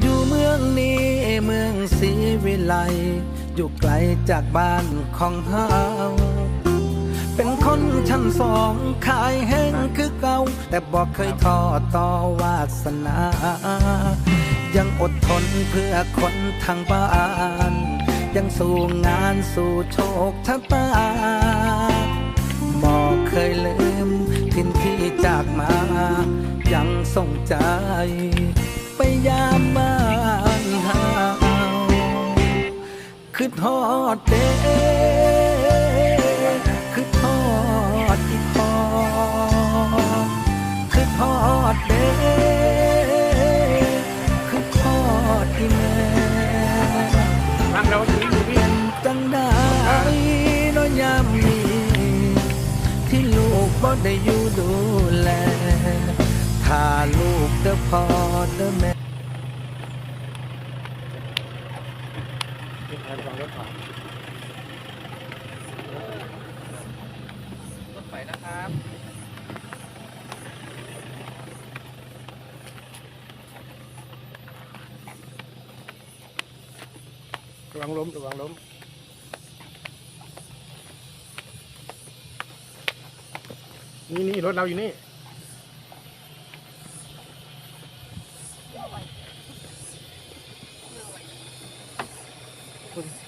อยู่เมืองนี้เมืองศรีวิไล อยู่ไกลจากบ้านของเฮา เป็นคนชั้นสองขายแห้งคือเก่า แต่บอกเคยท้อต่อวาสนา ยังอดทนเพื่อคนทางบ้าน ยังสู้งานสู้โชคชะตาบอกเคยลืมทินที่จากมา ยังส่งใจไปยา คือทอดเด้คือทอดอีพอคือทอดเด้คือทอดอีแม่ฟังเราอยู่อยู่พี่จังได้น้อยยามนี้ที่ลูกบ่ได้อยู่ดูแลถ้าลูกเด้อพ่อเด้อแม่ เป็นการฟังรถผ่านรถไฟนะครับระวังล้มระวังล้มนี่นี่รถเราอยู่นี่ করি